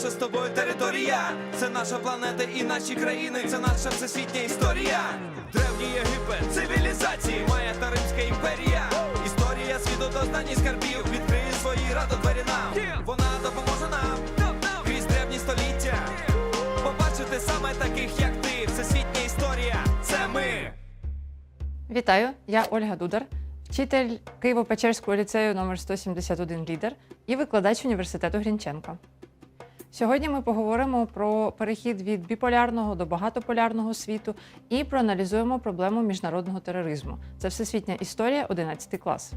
наша з тобою територія, це наша планета і наші країни, це наша всесвітня історія. Древній Єгипет, цивілізації, Майя та Римська імперія. Історія світу до і скарбів відкриє свої радо двері нам. Вона допоможе нам крізь древні століття. Побачити саме таких, як ти, всесвітня історія. Це ми. Вітаю, я Ольга Дудар, вчитель Києво-Печерського ліцею номер 171 лідер і викладач університету Грінченка. Сьогодні ми поговоримо про перехід від біполярного до багатополярного світу і проаналізуємо проблему міжнародного тероризму. Це всесвітня історія, 11 клас.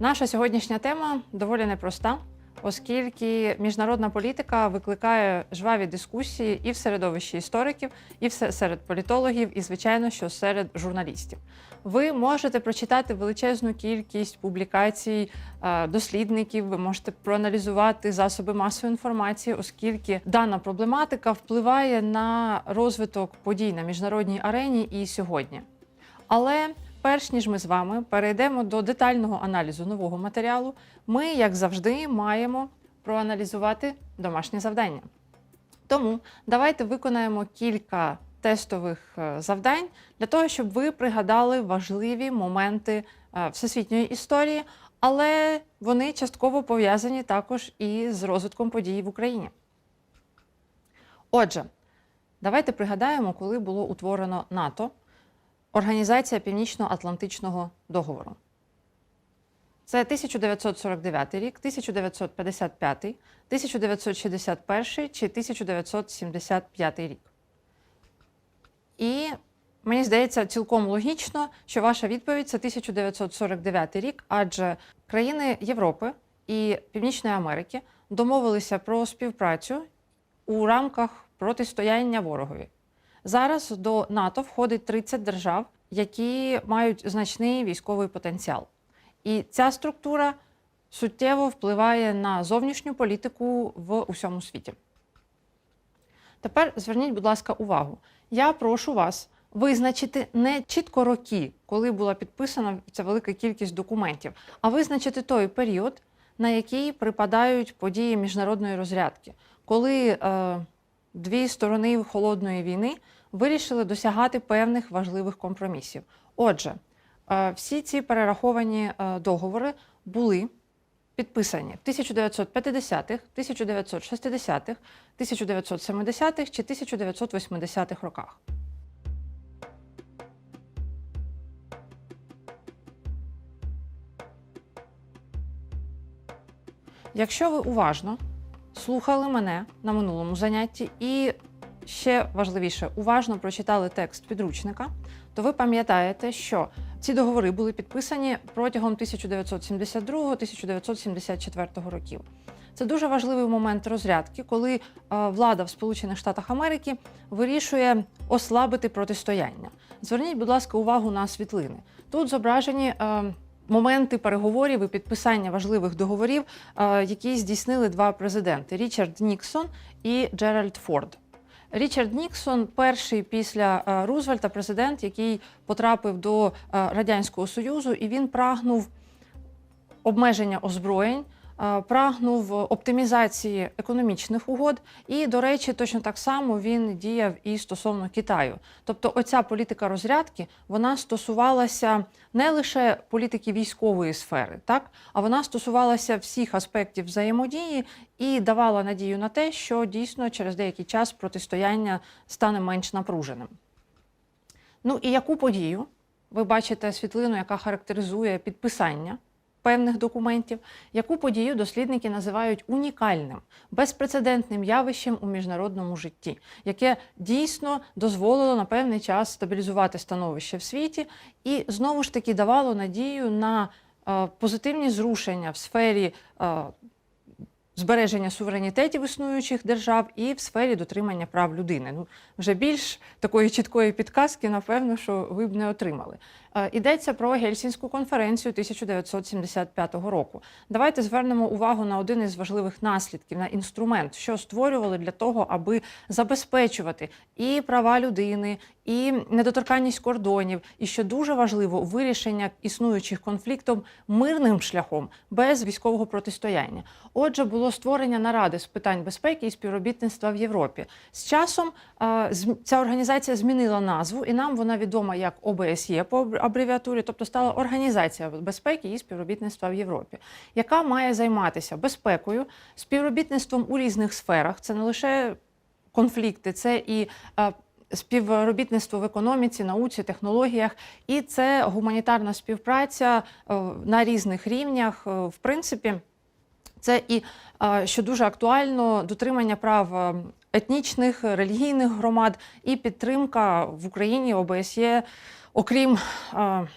Наша сьогоднішня тема доволі непроста, оскільки міжнародна політика викликає жваві дискусії і в середовищі істориків, і серед політологів, і, звичайно, що серед журналістів. Ви можете прочитати величезну кількість публікацій е, дослідників, ви можете проаналізувати засоби масової інформації, оскільки дана проблематика впливає на розвиток подій на міжнародній арені і сьогодні. Але перш ніж ми з вами перейдемо до детального аналізу нового матеріалу, ми, як завжди, маємо проаналізувати домашнє завдання. Тому давайте виконаємо кілька тестових е, завдань для того, щоб ви пригадали важливі моменти е, всесвітньої історії, але вони частково пов'язані також і з розвитком подій в Україні. Отже, давайте пригадаємо, коли було утворено НАТО, Організація Північно-Атлантичного договору. Це 1949 рік, 1955, 1961 чи 1975 рік. І мені здається, цілком логічно, що ваша відповідь це 1949 рік, адже країни Європи і Північної Америки домовилися про співпрацю у рамках протистояння ворогові. Зараз до НАТО входить 30 держав, які мають значний військовий потенціал. І ця структура суттєво впливає на зовнішню політику в усьому світі. Тепер зверніть, будь ласка, увагу. Я прошу вас визначити не чітко роки, коли була підписана ця велика кількість документів, а визначити той період, на який припадають події міжнародної розрядки, коли е, дві сторони холодної війни вирішили досягати певних важливих компромісів. Отже, е, всі ці перераховані е, договори були підписані в 1950-х, 1960-х, 1970-х чи 1980-х роках. Якщо ви уважно слухали мене на минулому занятті і ще важливіше, уважно прочитали текст підручника, то ви пам'ятаєте, що ці договори були підписані протягом 1972-1974 років. Це дуже важливий момент розрядки, коли е, влада в Сполучених Штатах Америки вирішує ослабити протистояння. Зверніть, будь ласка, увагу на світлини. Тут зображені е, моменти переговорів і підписання важливих договорів, е, які здійснили два президенти: Річард Ніксон і Джеральд Форд. Річард Ніксон перший після е, Рузвельта президент, який потрапив до е, Радянського Союзу, і він прагнув обмеження озброєнь, прагнув оптимізації економічних угод. І, до речі, точно так само він діяв і стосовно Китаю. Тобто, оця політика розрядки вона стосувалася не лише політики військової сфери, так а вона стосувалася всіх аспектів взаємодії і давала надію на те, що дійсно через деякий час протистояння стане менш напруженим. Ну і яку подію? Ви бачите світлину, яка характеризує підписання певних документів, яку подію дослідники називають унікальним, безпрецедентним явищем у міжнародному житті, яке дійсно дозволило на певний час стабілізувати становище в світі і знову ж таки давало надію на е, позитивні зрушення в сфері. е, Збереження суверенітетів існуючих держав і в сфері дотримання прав людини. Ну вже більш такої чіткої підказки, напевно, що ви б не отримали. Е, Йдеться про Гельсінську конференцію 1975 року. Давайте звернемо увагу на один із важливих наслідків, на інструмент, що створювали для того, аби забезпечувати і права людини, і недоторканність кордонів, і що дуже важливо, вирішення існуючих конфліктів мирним шляхом без військового протистояння. Отже, було створення наради з питань безпеки і співробітництва в Європі. З часом е, ця організація змінила назву, і нам вона відома як ОБСЄ по абревіатурі, тобто стала Організація безпеки і співробітництва в Європі, яка має займатися безпекою, співробітництвом у різних сферах. Це не лише конфлікти, це і е, співробітництво в економіці, науці, технологіях, і це гуманітарна співпраця е, на різних рівнях. Е, В принципі, це і що дуже актуально дотримання прав етнічних, релігійних громад і підтримка в Україні ОБСЄ, окрім е,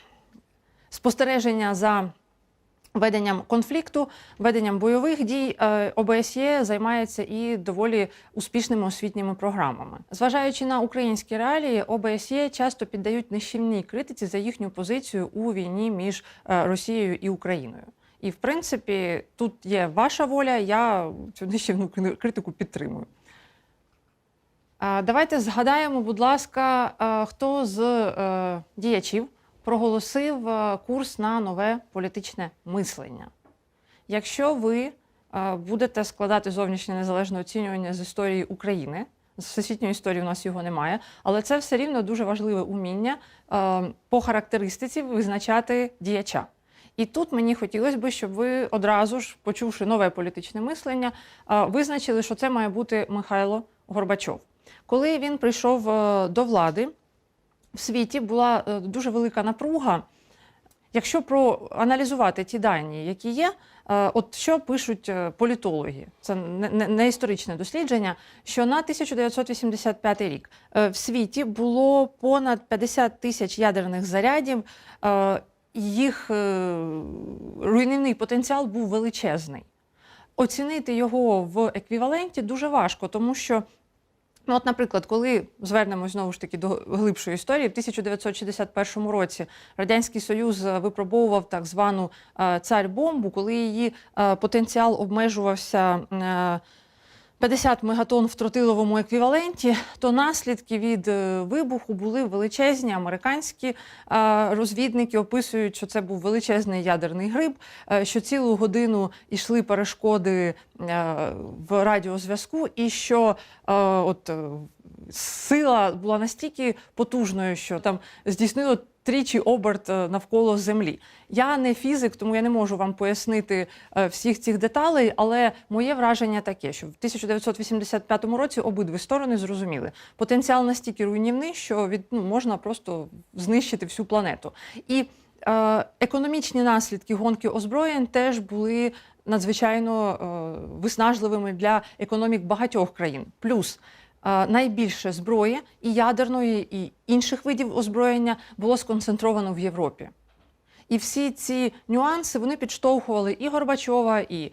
спостереження за веденням конфлікту, веденням бойових дій, е, ОБСЄ займається і доволі успішними освітніми програмами. Зважаючи на українські реалії, ОБСЄ часто піддають нищівній критиці за їхню позицію у війні між е, Росією і Україною. І в принципі, тут є ваша воля, я цю нищівну критику підтримую. Давайте згадаємо, будь ласка, хто з е, діячів проголосив е, курс на нове політичне мислення. Якщо ви е, будете складати зовнішнє незалежне оцінювання з історії України, з всесвітньої історії у нас його немає, але це все рівно дуже важливе уміння по характеристиці визначати діяча. І тут мені хотілося б, щоб ви одразу ж, почувши нове політичне мислення, визначили, що це має бути Михайло Горбачов. Коли він прийшов е, до влади, в світі була е, дуже велика напруга. Якщо проаналізувати ті дані, які є, е, от що пишуть політологи, це не, не, не історичне дослідження, що на 1985 рік в світі було понад 50 тисяч ядерних зарядів, їх руйнівний потенціал був величезний. Оцінити його в еквіваленті дуже важко, тому що Ну, от, наприклад, коли звернемось знову ж таки до глибшої історії, в 1961 році Радянський Союз е, випробовував так звану е, царь-бомбу, коли її е, потенціал обмежувався. Е, 50 мегатон в тротиловому еквіваленті, то наслідки від е, вибуху були величезні. Американські е, розвідники описують, що це був величезний ядерний гриб, е, що цілу годину йшли перешкоди в радіозв'язку, і що от сила була настільки потужною, що там здійснило тричі оберт е, навколо землі. Я не фізик, тому я не можу вам пояснити е, всіх цих деталей, але моє враження таке, що в 1985 році обидві сторони зрозуміли, потенціал настільки руйнівний, що від ну можна просто знищити всю планету. І е, економічні наслідки гонки озброєнь теж були надзвичайно е, виснажливими для економік багатьох країн. Плюс найбільше зброї і ядерної, і інших видів озброєння було сконцентровано в Європі. І всі ці нюанси вони підштовхували і Горбачова, і е,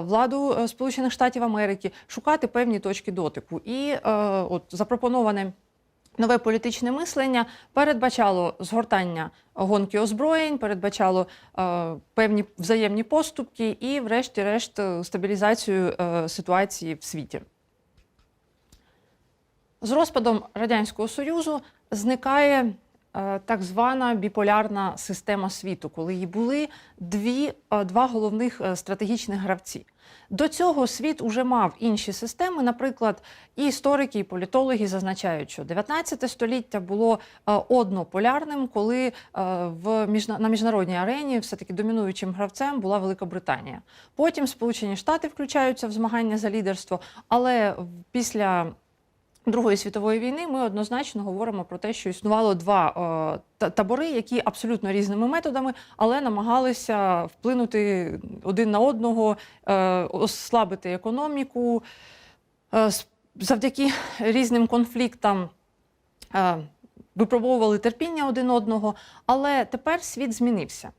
владу е, Сполучених Штатів Америки шукати певні точки дотику. І е, от запропоноване нове політичне мислення передбачало згортання гонки озброєнь, передбачало е, певні взаємні поступки і, врешті-решт, е, стабілізацію е, ситуації в світі. З розпадом Радянського Союзу зникає е, так звана біполярна система світу, коли її були дві, е, два головних е, стратегічних гравці. До цього світ уже мав інші системи. Наприклад, і історики, і політологи зазначають, що 19 століття було однополярним, коли в на міжнародній арені все-таки домінуючим гравцем була Велика Британія. Потім Сполучені Штати включаються в змагання за лідерство, але після Другої світової війни ми однозначно говоримо про те, що існувало два е, табори, які абсолютно різними методами, але намагалися вплинути один на одного, е, ослабити економіку. Е, завдяки різним конфліктам е, випробовували терпіння один одного, але тепер світ змінився.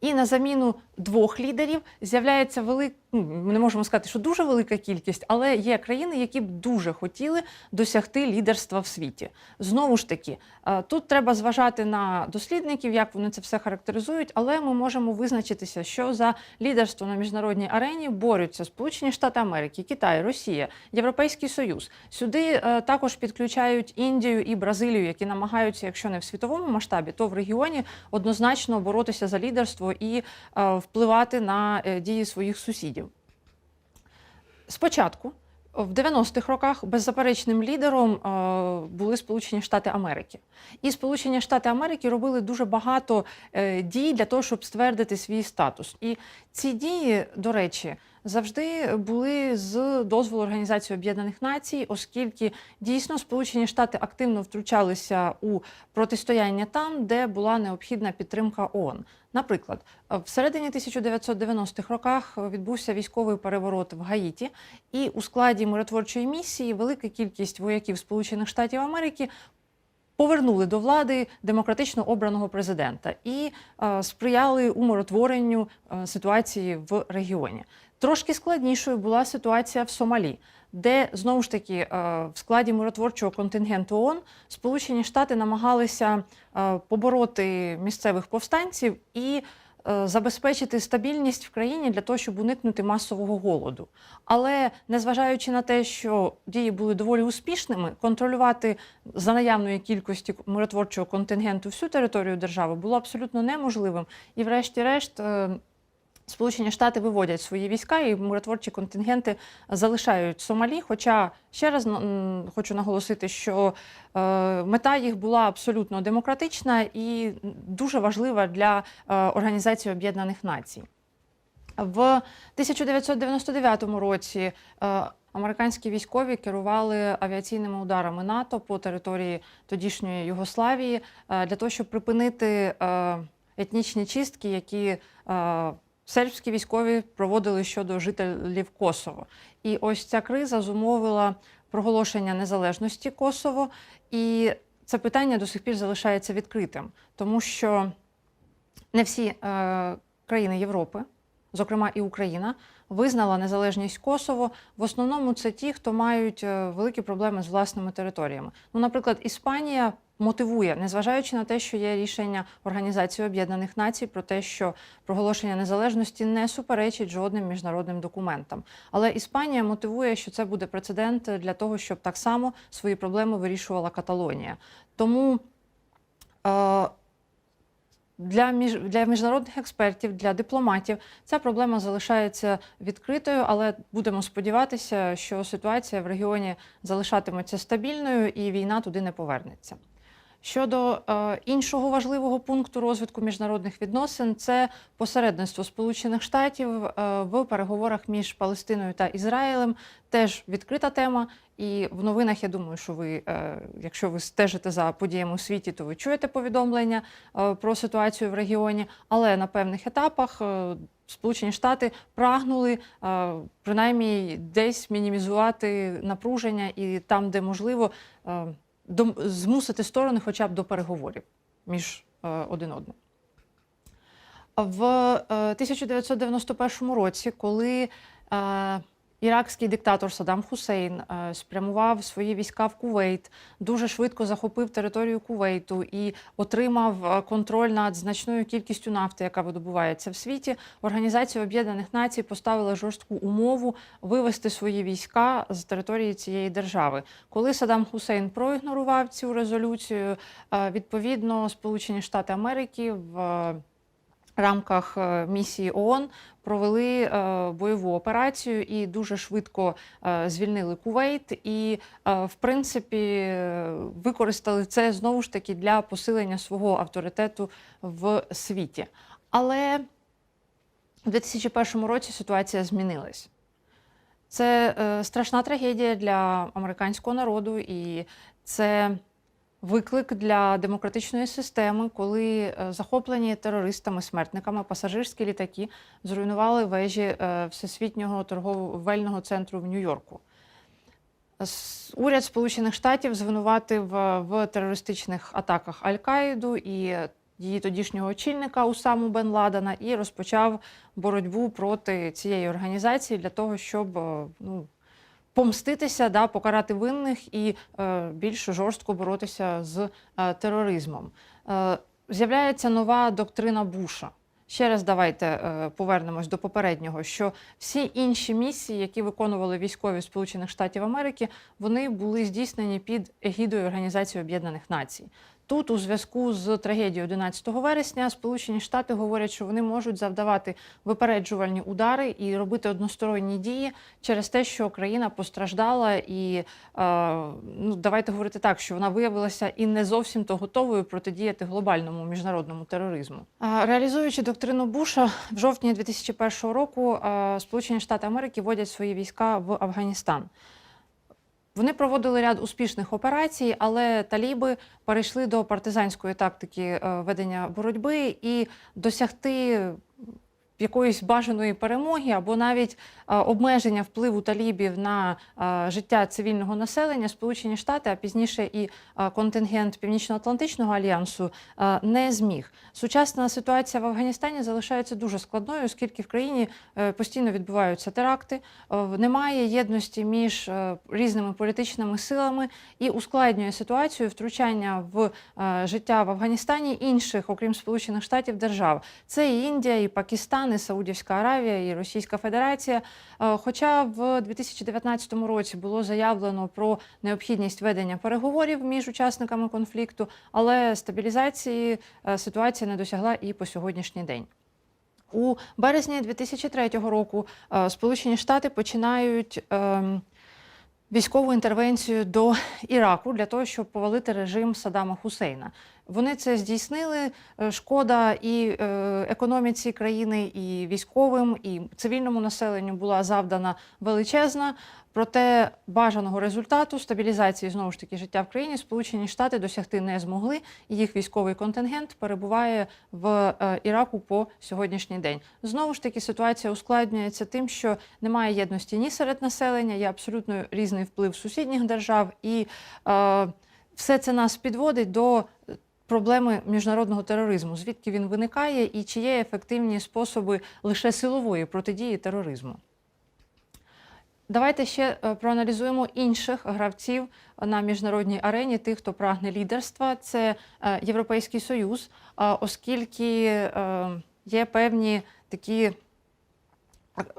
І на заміну двох лідерів з'являється велик, ми не можемо сказати, що дуже велика кількість, але є країни, які б дуже хотіли досягти лідерства в світі. Знову ж таки, е, тут треба зважати на дослідників, як вони це все характеризують, але ми можемо визначитися, що за лідерство на міжнародній арені борються Сполучені Штати Америки, Китай, Росія, Європейський Союз. Сюди е, також підключають Індію і Бразилію, які намагаються, якщо не в світовому масштабі, то в регіоні однозначно боротися за лідерство і е, впливати на дії своїх сусідів. Спочатку, в 90-х роках, беззаперечним лідером е, були Сполучені Штати Америки. І Сполучені Штати Америки робили дуже багато е, дій для того, щоб ствердити свій статус. І ці дії, до речі, завжди були з дозволу Організації Об'єднаних Націй, оскільки дійсно Сполучені Штати активно втручалися у протистояння там, де була необхідна підтримка ООН. Наприклад, в середині 1990-х роках відбувся військовий переворот в Гаїті, і у складі миротворчої місії велика кількість вояків Сполучених Штатів Америки повернули до влади демократично обраного президента і е, сприяли умиротворенню е, ситуації в регіоні. Трошки складнішою була ситуація в Сомалі, де знову ж таки е, в складі миротворчого контингенту ООН Сполучені Штати намагалися е, побороти місцевих повстанців і е, забезпечити стабільність в країні для того, щоб уникнути масового голоду. Але незважаючи на те, що дії були доволі успішними, контролювати за наявної кількості миротворчого контингенту всю територію держави було абсолютно неможливим. І, врешті-решт, Сполучені Штати виводять свої війська і миротворчі контингенти залишають Сомалі. Хоча ще раз хочу наголосити, що е, мета їх була абсолютно демократична і дуже важлива для е, Організації Об'єднаних Націй. В 1999 році е, американські військові керували авіаційними ударами НАТО по території тодішньої Югославії для того, щоб припинити етнічні чистки, які сербські військові проводили щодо жителів Косово. І ось ця криза зумовила проголошення незалежності Косово, і це питання до сих пір залишається відкритим, тому що не всі е, країни Європи, зокрема і Україна, визнала незалежність Косово. В основному це ті, хто мають е, великі проблеми з власними територіями. Ну, наприклад, Іспанія мотивує, незважаючи на те, що є рішення Організації Об'єднаних Націй про те, що проголошення незалежності не суперечить жодним міжнародним документам. Але Іспанія мотивує, що це буде прецедент для того, щоб так само свої проблеми вирішувала Каталонія. Тому е, для, між, для міжнародних експертів, для дипломатів ця проблема залишається відкритою, але будемо сподіватися, що ситуація в регіоні залишатиметься стабільною і війна туди не повернеться. Щодо е, іншого важливого пункту розвитку міжнародних відносин, це посередництво Сполучених Штатів е, в переговорах між Палестиною та Ізраїлем. Теж відкрита тема. І в новинах я думаю, що ви, е, якщо ви стежите за подіями у світі, то ви чуєте повідомлення е, про ситуацію в регіоні. Але на певних етапах е, Сполучені Штати прагнули е, принаймні десь мінімізувати напруження і там, де можливо, е, змусити сторони хоча б до переговорів між е, один одним. В е, 1991 році, коли е, іракський диктатор Саддам Хусейн е, спрямував свої війська в Кувейт, дуже швидко захопив територію Кувейту і отримав е, контроль над значною кількістю нафти, яка видобувається в світі. Організація Об'єднаних Націй поставила жорстку умову вивести свої війська з території цієї держави. Коли Саддам Хусейн проігнорував цю резолюцію, е, відповідно Сполучені Штати Америки в рамках е, місії ООН провели е, бойову операцію і дуже швидко е, звільнили Кувейт. І, в принципі, використали це знову ж таки для посилення свого авторитету в світі. Але в 2001 році ситуація змінилась. Це страшна трагедія для американського народу, і це виклик для демократичної системи, коли е, захоплені терористами-смертниками пасажирські літаки зруйнували вежі е, Всесвітнього торговельного центру в Нью-Йорку. Уряд Сполучених Штатів звинуватив е, в терористичних атаках Аль-Каїду і її тодішнього очільника Усаму Бен Ладена і розпочав боротьбу проти цієї організації для того, щоб ну, помститися, да, покарати винних і е, більш жорстко боротися з е, тероризмом. Е, з'являється нова доктрина Буша. Ще раз давайте е, повернемось до попереднього, що всі інші місії, які виконували військові Сполучених Штатів Америки, вони були здійснені під егідою Організації Об'єднаних Націй. Тут, у зв'язку з трагедією 11 вересня, Сполучені Штати говорять, що вони можуть завдавати випереджувальні удари і робити односторонні дії через те, що країна постраждала, і е, ну давайте говорити так, що вона виявилася і не зовсім то готовою протидіяти глобальному міжнародному тероризму. Реалізуючи доктрину Буша, в жовтні 2001 року е, Сполучені Штати Америки вводять свої війська в Афганістан. Вони проводили ряд успішних операцій, але таліби перейшли до партизанської тактики е, ведення боротьби і досягти якоїсь бажаної перемоги або навіть е, обмеження впливу талібів на е, життя цивільного населення Сполучені Штати, а пізніше і е, контингент Північно-Атлантичного альянсу не зміг. Сучасна ситуація в Афганістані залишається дуже складною, оскільки в країні постійно відбуваються теракти, немає єдності між різними політичними силами і ускладнює ситуацію втручання в життя в Афганістані інших, окрім Сполучених Штатів, держав. Це і Індія, і Пакистан, і Саудівська Аравія, і Російська Федерація. Е, Хоча в 2019 році було заявлено про необхідність ведення переговорів між учасниками конфлікту, але стабілізації е, ситуація не досягла і по сьогоднішній день. У березні 2003 року е, Сполучені Штати починають ем, військову інтервенцію до Іраку для того, щоб повалити режим Саддама Хусейна. Вони це здійснили. Е, Шкода і е, економіці країни, і військовим, і цивільному населенню була завдана величезна. Проте бажаного результату стабілізації знову ж таки життя в країні Сполучені Штати досягти не змогли, їх військовий контингент перебуває в е, Іраку по сьогоднішній день. Знову ж таки, ситуація ускладнюється тим, що немає єдності ні серед населення, є абсолютно різний вплив сусідніх держав, і е, все це нас підводить до проблеми міжнародного тероризму, звідки він виникає, і чи є ефективні способи лише силової протидії тероризму. Давайте ще е, проаналізуємо інших гравців на міжнародній арені, тих, хто прагне лідерства. Це е, Європейський Союз, оскільки е, є певні такі ак-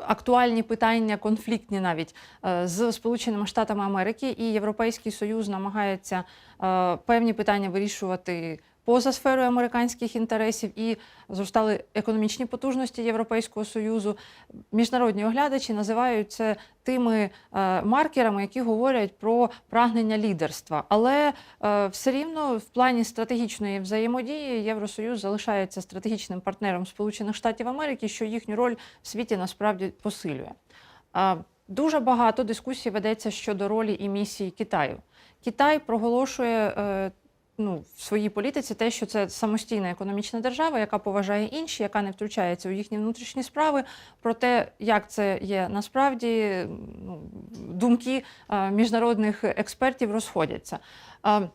актуальні питання, конфліктні навіть е, з Сполученими Штатами Америки, і Європейський Союз намагається е, певні питання вирішувати. Поза сферою американських інтересів і зростали економічні потужності Європейського союзу. Міжнародні оглядачі називають це тими е, маркерами, які говорять про прагнення лідерства. Але е, все рівно в плані стратегічної взаємодії Євросоюз залишається стратегічним партнером Сполучених Штатів Америки, що їхню роль в світі насправді посилює. Дуже багато дискусій ведеться щодо ролі і місії Китаю. Китай проголошує е, ну, в своїй політиці те, що це самостійна економічна держава, яка поважає інші, яка не втручається у їхні внутрішні справи. Про те, як це є насправді, ну, думки е, міжнародних експертів розходяться. Е,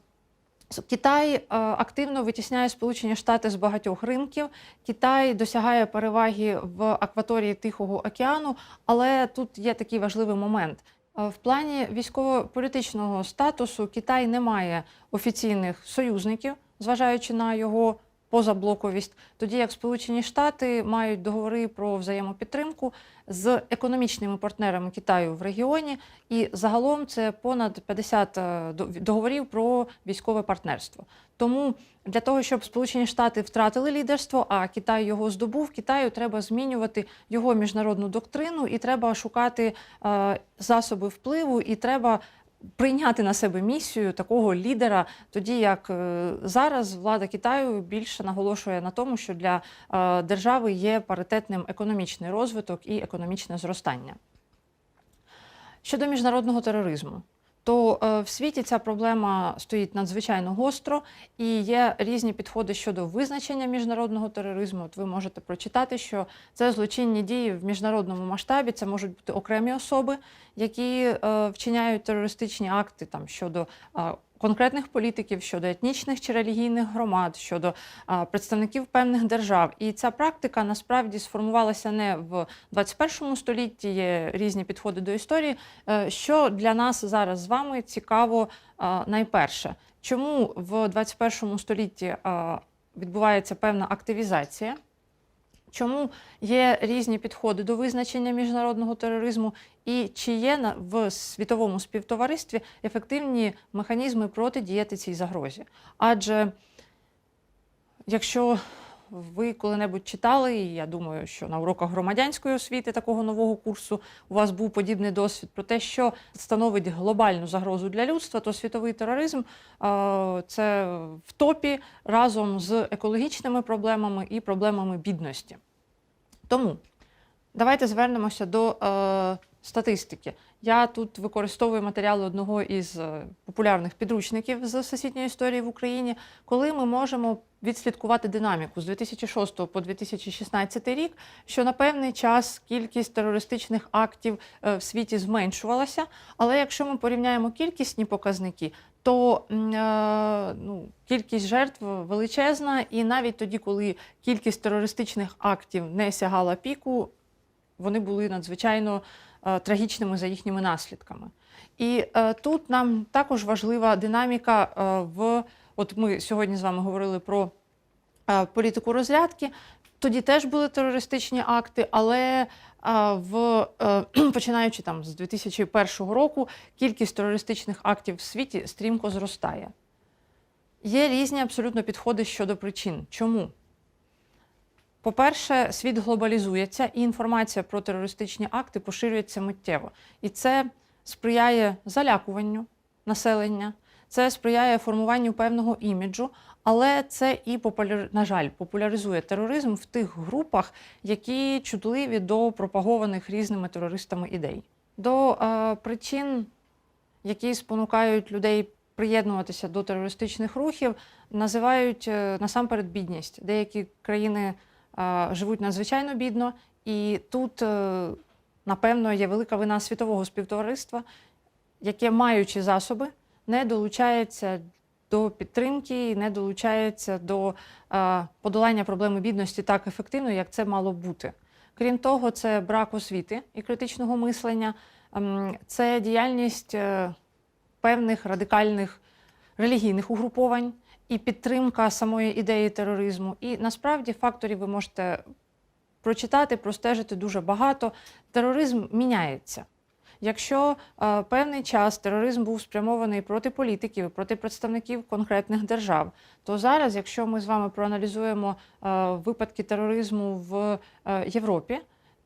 Китай е, активно витісняє Сполучені Штати з багатьох ринків. Китай досягає переваги в акваторії Тихого океану, але тут є такий важливий момент. В плані військово-політичного статусу Китай не має офіційних союзників, зважаючи на його позаблоковість, тоді як Сполучені Штати мають договори про взаємопідтримку з економічними партнерами Китаю в регіоні, і загалом це понад 50 е, договорів про військове партнерство. Тому для того, щоб Сполучені Штати втратили лідерство, а Китай його здобув, Китаю треба змінювати його міжнародну доктрину, і треба шукати е, засоби впливу, і треба прийняти на себе місію такого лідера, тоді як е, зараз влада Китаю більше наголошує на тому, що для е, держави є паритетним економічний розвиток і економічне зростання. Щодо міжнародного тероризму, то е, в світі ця проблема стоїть надзвичайно гостро, і є різні підходи щодо визначення міжнародного тероризму. От ви можете прочитати, що це злочинні дії в міжнародному масштабі. Це можуть бути окремі особи, які е, вчиняють терористичні акти там щодо е, конкретних політиків, щодо етнічних чи релігійних громад, щодо а, представників певних держав. І ця практика насправді сформувалася не в 21 столітті, є різні підходи до історії. Е, Що для нас зараз з вами цікаво а, найперше, чому в 21 столітті а, відбувається певна активізація? Чому є різні підходи до визначення міжнародного тероризму, і чи є в світовому співтоваристві ефективні механізми протидіяти цій загрозі? Адже якщо ви коли-небудь читали, і я думаю, що на уроках громадянської освіти такого нового курсу у вас був подібний досвід про те, що становить глобальну загрозу для людства, то світовий тероризм е, це в топі разом з екологічними проблемами і проблемами бідності. Тому давайте звернемося до е, статистики. Я тут використовую матеріали одного із е, популярних підручників з всесвітньої історії в Україні, коли ми можемо відслідкувати динаміку з 2006 по 2016 рік, що на певний час кількість терористичних актів е, в світі зменшувалася. Але якщо ми порівняємо кількісні показники, то е, ну, кількість жертв величезна, і навіть тоді, коли кількість терористичних актів не сягала піку, вони були надзвичайно трагічними за їхніми наслідками. І е, тут нам також важлива динаміка е, в от ми сьогодні з вами говорили про е, політику розрядки. Тоді теж були терористичні акти, але е, в е, починаючи там з 2001 року кількість терористичних актів в світі стрімко зростає. Є різні абсолютно підходи щодо причин. Чому? По-перше, світ глобалізується, і інформація про терористичні акти поширюється миттєво. І це сприяє залякуванню населення, це сприяє формуванню певного іміджу, але це і на жаль, популяризує тероризм в тих групах, які чутливі до пропагованих різними терористами ідей. До е, причин, які спонукають людей приєднуватися до терористичних рухів, називають е, насамперед бідність. Деякі країни живуть надзвичайно бідно, і тут, е, напевно, є велика вина світового співтовариства, яке, маючи засоби, не долучається до підтримки, не долучається до е, подолання проблеми бідності так ефективно, як це мало бути. Крім того, це брак освіти і критичного мислення, ем, це діяльність е, певних радикальних релігійних угруповань і підтримка самої ідеї тероризму. І насправді факторів ви можете прочитати, простежити дуже багато. Тероризм міняється. Якщо е, певний час тероризм був спрямований проти політиків, проти представників конкретних держав, то зараз, якщо ми з вами проаналізуємо е, випадки тероризму в е, Європі,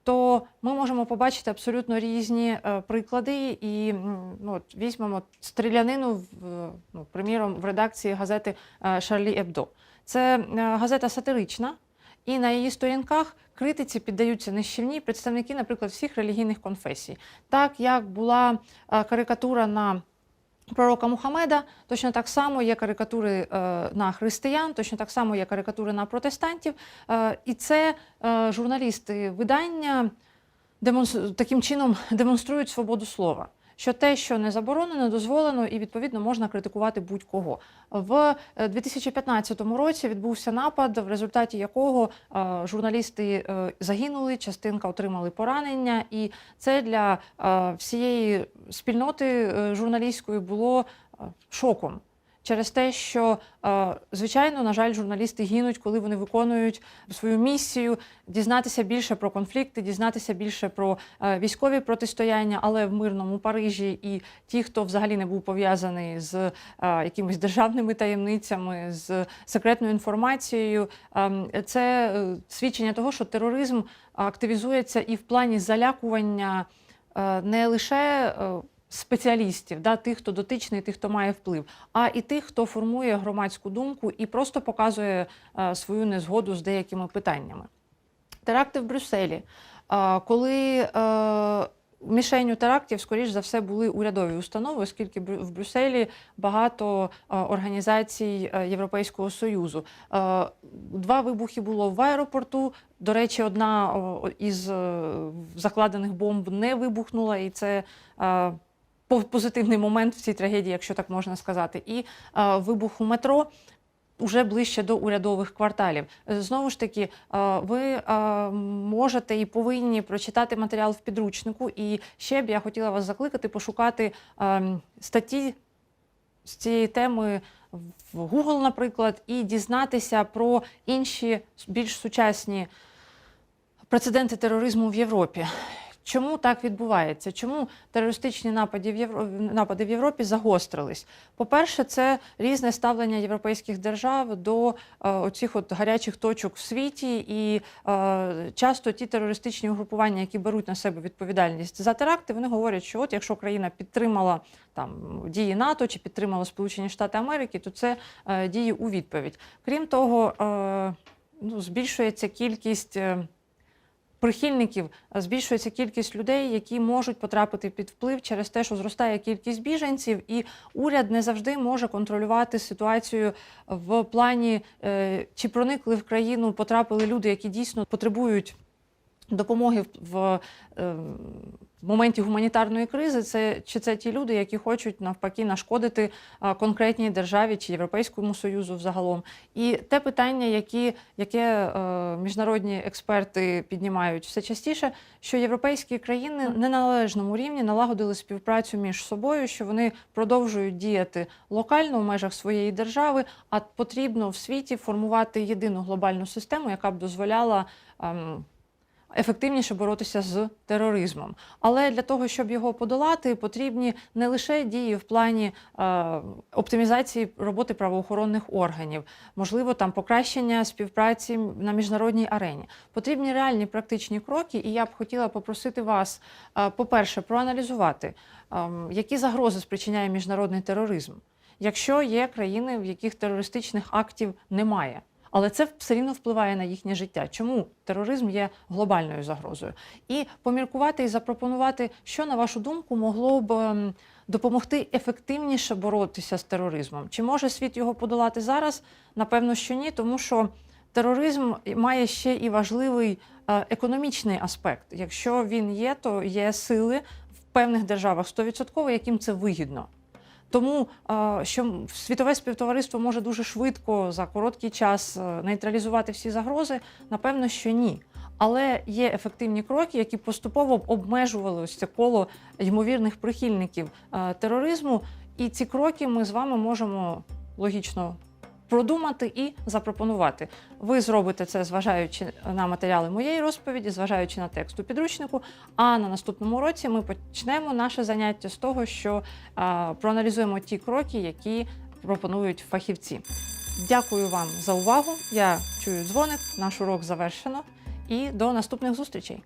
то ми можемо побачити абсолютно різні е, приклади. І ну, от, візьмемо стрілянину, в, е, ну, приміром, в редакції газети е, Шарлі Ебдо. Це газета сатирична, і на її сторінках критиці піддаються нищівні представники, наприклад, всіх релігійних конфесій. Так як була карикатура на пророка Мухаммеда, точно так само є карикатури е, на християн, точно так само є карикатури на протестантів. Е, і це е, журналісти видання таким чином демонструють свободу слова. Що те, що не заборонено, дозволено, і відповідно можна критикувати будь-кого. В е, 2015 році відбувся напад, в результаті якого е, журналісти е, загинули, частинка отримали поранення, і це для е, всієї спільноти е, журналістської було е, шоком. Через те, що е, звичайно, на жаль, журналісти гинуть, коли вони виконують свою місію, дізнатися більше про конфлікти, дізнатися більше про е, військові протистояння, але в мирному Парижі і ті, хто взагалі не був пов'язаний з е, якимись державними таємницями, з секретною інформацією, ем, це свідчення того, що тероризм активізується і в плані залякування не лише спеціалістів, да, тих, хто дотичний, тих, хто має вплив, а і тих, хто формує громадську думку і просто показує е, свою незгоду з деякими питаннями. Теракти в Брюсселі. Коли е, мішенню терактів, скоріш за все, були урядові установи, оскільки в Брюсселі багато е, організацій Європейського Союзу. Два вибухи було в аеропорту. До речі, одна із закладених бомб не вибухнула, і це позитивний момент в цій трагедії, якщо так можна сказати, і е, вибух метро. Уже ближче до урядових кварталів. Е, Знову ж таки, е, ви е, можете і повинні прочитати матеріал в підручнику. І ще б я хотіла вас закликати пошукати статті з цієї теми в Google, наприклад, і дізнатися про інші більш сучасні прецеденти тероризму в Європі. Чому так відбувається? Чому терористичні напади в, Євро... напади в Європі загострились? По-перше, це різне ставлення європейських держав до е, оцих от гарячих точок в світі, і е, часто ті терористичні угрупування, які беруть на себе відповідальність за теракти, вони говорять, що от якщо країна підтримала там дії НАТО чи підтримала Сполучені Штати Америки, то це е, дії у відповідь. Крім того, е, ну, збільшується кількість. е, прихильників е, збільшується кількість людей, які можуть потрапити під вплив через те, що зростає кількість біженців, і уряд не завжди може контролювати ситуацію в плані, е, чи проникли в країну, потрапили люди, які дійсно потребують допомоги в, в, моменті гуманітарної кризи. Це чи це ті люди, які хочуть навпаки нашкодити конкретній державі чи Європейському Союзу взагалом. І те питання, які, яке е, міжнародні експерти піднімають все частіше, що європейські країни на належному рівні налагодили співпрацю між собою, що вони продовжують діяти локально в межах своєї держави, а потрібно в світі формувати єдину глобальну систему, яка б дозволяла. Ефективніше боротися з тероризмом. Але для того, щоб його подолати, потрібні не лише дії в плані е, оптимізації роботи правоохоронних органів, можливо, там покращення співпраці на міжнародній арені. Потрібні реальні практичні кроки, і я б хотіла попросити вас, е, по-перше, проаналізувати, е, які загрози спричиняє міжнародний тероризм, якщо є країни, в яких терористичних актів немає. Але це все рівно впливає на їхнє життя. Чому тероризм є глобальною загрозою? І поміркувати і запропонувати, що на вашу думку могло б ем, допомогти ефективніше боротися з тероризмом. Чи може світ його подолати зараз? Напевно, що ні, тому що тероризм має ще і важливий е, економічний аспект. Якщо він є, то є сили в певних державах 100%, яким це вигідно. Тому що світове співтовариство може дуже швидко за короткий час е, нейтралізувати всі загрози, напевно, що ні. Але є ефективні кроки, які поступово обмежували ось це коло ймовірних прихильників е, тероризму. І ці кроки ми з вами можемо логічно продумати і запропонувати. Ви зробите це, зважаючи на матеріали моєї розповіді, зважаючи на текст у підручнику. А на наступному році ми почнемо наше заняття з того, що а, проаналізуємо ті кроки, які пропонують фахівці. Дякую вам за увагу. Я чую дзвоник. Наш урок завершено. І до наступних зустрічей.